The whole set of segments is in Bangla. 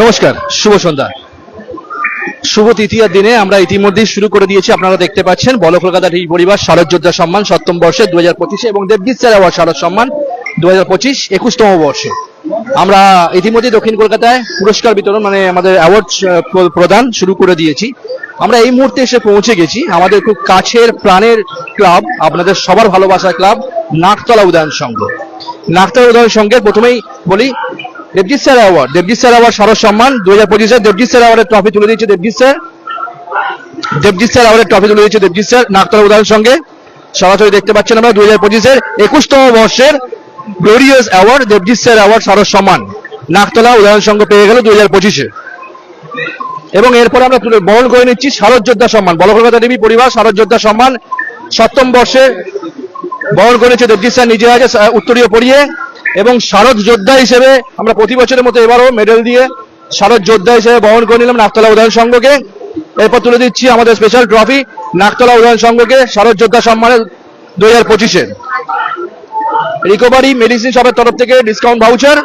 নমস্কার, শুভ সন্ধ্যা। শুভ তৃতীয়ার দিনে আমরা ইতিমধ্যেই শুরু করে দিয়েছি, আপনারা দেখতে পাচ্ছেন, বল কলকাতা টিভি পরিবার, শারদ যোদ্ধা সম্মান, সপ্তম বর্ষে দু হাজার পঁচিশে এবং দেবজিৎ স্যার অ্যাওয়ার্ড, শারদ সম্মান দু হাজার পঁচিশ, একুশতম বর্ষে। আমরা ইতিমধ্যে দক্ষিণ কলকাতায় পুরস্কার বিতরণ মানে আমাদের অ্যাওয়ার্ড প্রদান শুরু করে দিয়েছি। আমরা এই মুহূর্তে এসে পৌঁছে গেছি, আমাদের খুব কাছের প্রাণের ক্লাব, আপনাদের সবার ভালোবাসার ক্লাব, নাকতলা উদয়ন সংঘ। নাকতলা উদয়ন সংঘের প্রথমেই বলি Debjit sir award Debjit sir award Sharad Samman দু হাজার পঁচিশে দেবজিৎ স্যার অ্যাওয়ার্ডের ট্রফি তুলে দিয়েছে দেবজিৎ স্যার। দেবজিৎ স্যার অ্যাওয়ার্ডের ট্রফি তুলে দিয়েছে দেবজিৎ স্যার। নাকতলা উদয়ন সঙ্গে। সরাসরি দেখতে পাচ্ছেন আমরা দু হাজার পঁচিশের একুশতম বর্ষের glorious award Debjit sir award শারদ সম্মান নাকতলা উদয়ন সঙ্গে পেয়ে গেল দু হাজার পঁচিশে। এবং এরপর আমরা বরণ করে নিচ্ছি শারদ যোদ্ধা সম্মান। বল কলকাতা দেবী পরিবার শারদ যোদ্ধা সম্মান। সপ্তম বর্ষে বরণ করেছে দেবজিৎ স্যার, নিজে আগে উত্তরীয় পড়িয়ে। এবং শারদ যোদ্ধা হিসেবে আমরা প্রতি বছরের মতো এবারও মেডেল দিয়ে শারদ যোদ্ধা হিসেবে বহন করে নিলাম নাকতলা উদয়ন সংঘকে। এরপর তুলে দিচ্ছি আমাদের স্পেশাল ট্রফি নাকতলা উদয়ন সংঘকে শারদ যোদ্ধা সম্মানের দু হাজার পঁচিশে। রিকভারি মেডিসিন শপের তরফ থেকে ডিসকাউন্ট ভাউচার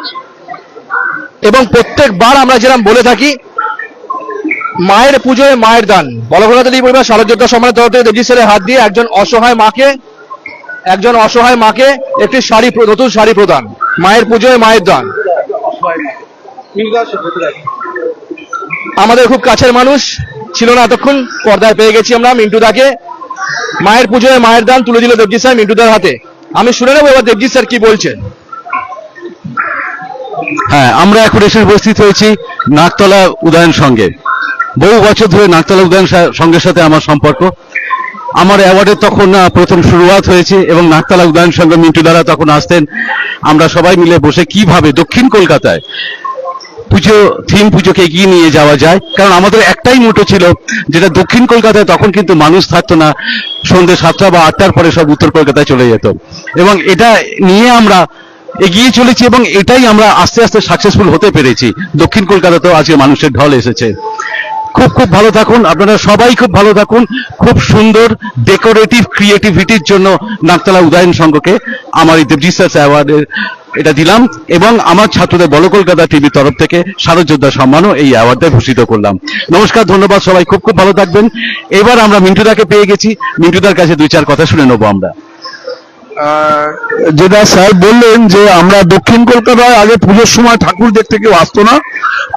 এবং প্রত্যেকবার আমরা যেরকম বলে থাকি, মায়ের পুজোয় মায়ের দান। বলকলকাতা দেবী পরিবার শারদ যোদ্ধা সম্মানের তরফ থেকে দেবজিৎ হাত দিয়ে একজন অসহায় মাকে একজন অসহায় মাকে একটি শাড়ি নতুন শাড়ি প্রদান। মায়ের পুজোয় মায়ের দান। আমাদের খুব কাছের মানুষ, ছিল না এতক্ষণ, পর্দায় পেয়ে গেছি আমরা মিন্টু দাকে মায়ের পুজোয় মায়ের দান তুলে দিল দেবজিৎ স্যার মিন্টু দার হাতে। আমি শুনে নেব এবার দেবজিৎ স্যার কি বলছেন হ্যাঁ আমরা এখন এসে উপস্থিত হয়েছি নাকতলা উদয়ন সঙ্গে। বহু বছর ধরে নাকতলা উদয়ন সঙ্গের সাথে আমার সম্পর্ক। আমার অ্যাওয়ার্ডের তখন প্রথম শুরুয়াত হয়েছে এবং নাকতলা উদয়ন সঙ্গে মিন্টু দ্বারা তখন আসতেন। আমরা সবাই মিলে বসে কীভাবে দক্ষিণ কলকাতায় পুজো, থিম পুজোকে এগিয়ে নিয়ে যাওয়া যায়। কারণ আমাদের একটাই মোটো ছিল, যেটা দক্ষিণ কলকাতায় তখন কিন্তু মানুষ থাকতো না। সন্ধ্যে সাতটা বা আটটার পরে সব উত্তর কলকাতায় চলে যেত। এবং এটা নিয়ে আমরা এগিয়ে চলেছি এবং এটাই আমরা আস্তে আস্তে সাকসেসফুল হতে পেরেছি। দক্ষিণ কলকাতাতেও আজকে মানুষের ঢল এসেছে। খুব খুব ভালো থাকুন। আপনারা সবাই খুব ভালো থাকুন। খুব সুন্দর ডেকোরেটিভ ক্রিয়েটিভিটির জন্য নাকতলা উদয়ন সংঘকে আমার এই দেবজিৎ অ্যাওয়ার্ডের এটা দিলাম এবং আমার ছাত্রদের বল কলকাতা টিভির তরফ থেকে শারদ যোদ্ধা সম্মানও এই অ্যাওয়ার্ডে ভূষিত করলাম। নমস্কার, ধন্যবাদ সবাই। খুব খুব ভালো থাকবেন। এবার আমরা মিন্টুদাকে পেয়ে গেছি। মিন্টুদার কাছে দুই চার কথা শুনে নেব আমরা। যেটা স্যার বললেন যে আমরা দক্ষিণ কলকাতায় আগে পুজোর সময় ঠাকুর দেখতে কেউ আসতো না,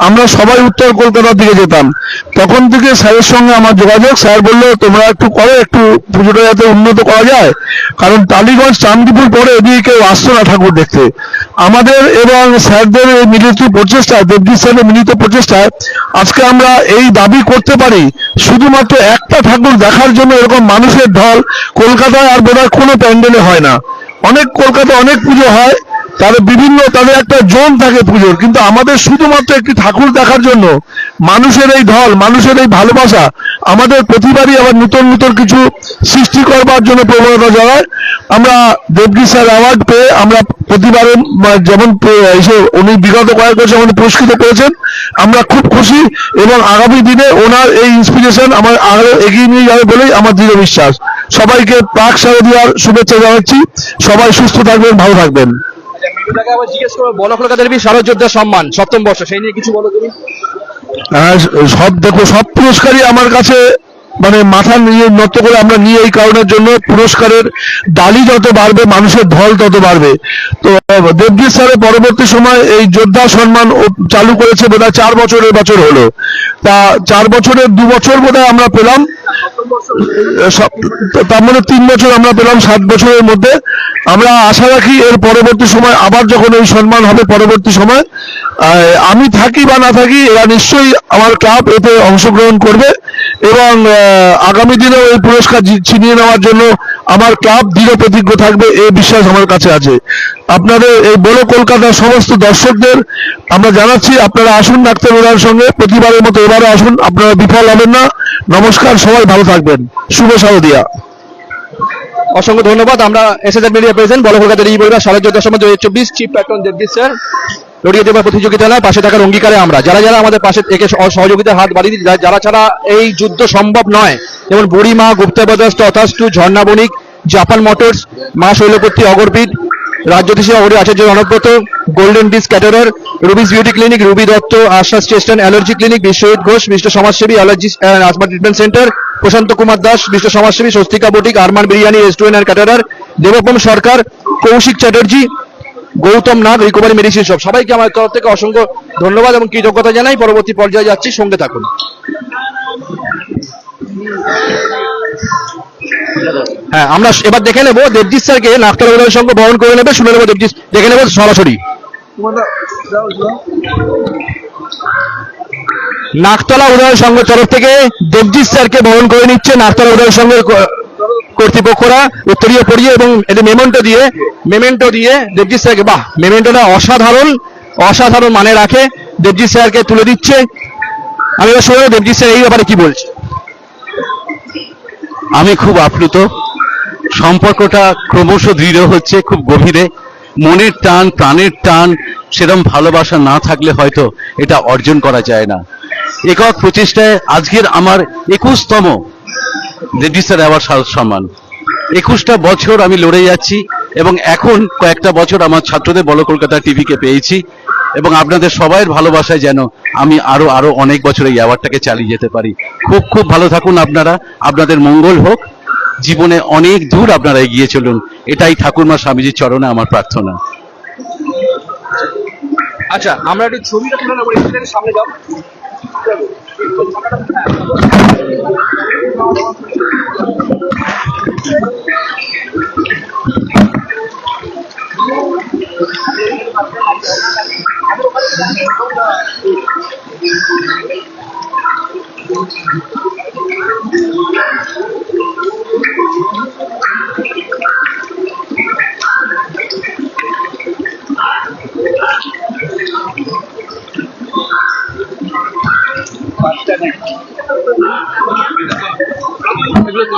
আমরা সবাই উত্তর কলকাতার দিকে যেতাম। তখন থেকে স্যারের সঙ্গে আমার যোগাযোগ, স্যার বলল, তোমরা একটু করো, একটু পুজোটা যাতে উন্নত করা যায়। কারণ টালিগঞ্জ, চান্দিপুর পরে এদিকে কেউ আসতো না ঠাকুর দেখতে। আমাদের এবং স্যারদের মিলিত প্রচেষ্টায়, দেবজিৎ স্যারের মিলিত প্রচেষ্টায়, আজকে আমরা এই দাবি করতে পারি, শুধুমাত্র একটা ঠাকুর দেখার জন্য এরকম মানুষের ঢল কলকাতায় আর বোধহয় কোনো প্যান্ডেলে হয় না। অনেক কলকাতায় অনেক পুজো হয়, তাদের বিভিন্ন, তাদের একটা জোন থাকে পুজোর, কিন্তু আমাদের শুধুমাত্র একটি ঠাকুর দেখার জন্য মানুষের এই ঢল, মানুষের এই ভালোবাসা, আমাদের প্রতিবারই আবার নতুন নতুন কিছু সৃষ্টি করবার জন্য প্রবণতা জানায় আমরা দেবগিরি স্যার অ্যাওয়ার্ড পেয়ে আমরা প্রতিবারে যেমন এসে উনি বিগত কয়েক বছর আমাদের পুরস্কৃত করেছেন, আমরা খুব খুশি এবং আগামী দিনে ওনার এই ইন্সপিরেশন আমার আরও এগিয়ে নিয়ে যাবে বলেই আমার দৃঢ় বিশ্বাস। সবাইকে প্রাক শারদীয়ার শুভেচ্ছা জানাচ্ছি। সবাই সুস্থ থাকবেন ভালো থাকবেন। বল কলকাতা দেবী সম্মান সপ্তম বর্ষ সেই নিয়ে কিছু বলো তুমি। সব দেখো সব পুরস্কারই আমার কাছে মানে মাথা নিয়ে নত করে আমরা নিয়ে এই কারণের জন্য পুরস্কারের ডালি যত বাড়বে মানুষের ঢল তত বাড়বে। তো দেবজিৎ স্যারের পরবর্তী সময় এই যোদ্ধা সম্মান চালু করেছে বোধহয় চার বছরের বছর হলো। তা চার বছরের দু বছর বোধহয় আমরা পেলাম। তার মানে তিন বছর আমরা পেলাম, সাত বছরের মধ্যে। আমরা আশা রাখি এর পরবর্তী সময়, আবার যখন এই সম্মান হবে পরবর্তী সময় আমি থাকি বা না থাকি, এরা নিশ্চয়ই আমার ক্লাব এতে অংশগ্রহণ করবে এবং আগামী দিনেও এই পুরস্কার ছিনিয়ে নেওয়ার জন্য আমার ক্লাব দৃঢ় প্রতিজ্ঞ থাকবে, এই বিশ্বাস আমার কাছে আছে। আপনাদের এই বড় কলকাতার সমস্ত দর্শকদের, আমরা জানাচ্ছি, আপনারা আসুন ডাক্তার ওনার সঙ্গে, প্রতিবারের মতো এবারও আসুন, আপনারা বিফল হবেন না। নমস্কার, সবাই ভালো থাকবেন। শুভ শারদিয়া। অসংখ্য ধন্যবাদ। আমরা এসএসএর মিডিয়া প্রেজেন্ট বল কলকাতা দেবী পরিবার শারদ যোদ্ধা সম্মান দু হাজার চব্বিশ চিফ প্যাট্রন দেবজিৎ স্যার। লড়িয়ে দেবার প্রতিযোগিতা নয় পাশে থাকার অঙ্গীকারে আমরা। যারা যারা আমাদের পাশে থেকে সহ- সহযোগিতার হাত বাড়িয়ে দিচ্ছে যারা ছাড়া এই যুদ্ধ সম্ভব নয়, যেমন Burima, Gupta brothers তথাস্তু Jharna Banik, Japan motors, মা শৈলপত্রী অগরপীঠ রাজ্যতি সভাপতি Acharya Ranabrata, golden dish caterer, Ruby's beauty clinic, Ruby Dutta, আশ্বাস chest and allergy clinic, Biswajit Ghosh বিশিষ্ট সমাজসেবী, allergy asthma treatment centre Prashanta Kumar Das বিশিষ্ট সমাজসেবী, Swastika boutique, Arman biryani, restaurant and caterer দেবপ্রম Sarkar, Kaushik Chatterjee Gautam Nag recovery medicine সব সবাইকে আমার তরফ থেকে অসংখ্য ধন্যবাদ এবং কৃতজ্ঞতা জানাই। পরবর্তী পর্যায়ে যাচ্ছি, সঙ্গে থাকুন। হ্যাঁ আমরা এবার দেখে নেব দেবজিৎ স্যারকে। নাকতলা উদয় সংঘ বহন করে নেবে। শুনে নেব দেবজিৎ, দেখে নেব সরাসরি। নাকতলা উদয় সংঘ তরফ থেকে দেবজিৎ স্যারকে বহন করে নিচ্ছে নাকতলা উদয় সংঘের কর্তৃপক্ষরা উত্তরীয় পড়িয়ে এবং এটি মেমেন্টো দিয়ে মেমেন্টো দিয়ে দেবজিৎ স্যারকে, বাহ মেমেন্টোটা অসাধারণ অসাধারণ মানে রাখে। দেবজিৎ স্যারকে তুলে দিচ্ছে। আমি এবার শুনে দেবজিৎ স্যার, এই ব্যাপারে কি বলছে? আমি খুব আপ্লুত। সম্পর্কটা ক্রমশ দৃঢ় হচ্ছে, খুব গভীরে। মনের টান, প্রাণের টান সেরকম ভালোবাসা না থাকলে হয়তো এটা অর্জন করা যায় না। একক প্রচেষ্টায় আজকের আমার একুশতম রেজিস্টার অ্যাওয়ার্ড শারদ সম্মান। একুশটা বছর আমি লড়ে যাচ্ছি এবং এখন কয়েকটা বছর আমার ছাত্রদের বড় কলকাতা টিভিকে পেয়েছি এবং আপনাদের সবাইয়ের ভালোবাসায় যেন আমি আরও আরও অনেক বছর এই অ্যাওয়ার্ডটাকে চালিয়ে যেতে পারি। খুব খুব ভালো থাকুন আপনারা। আপনাদের মঙ্গল হোক। জীবনে অনেক দূর আপনারা এগিয়ে চলুন। এটাই ঠাকুরমা স্বামীজির চরণে আমার প্রার্থনা। আচ্ছা আমরা একটি ছবিটা সামনে যাও Thank you. どうも。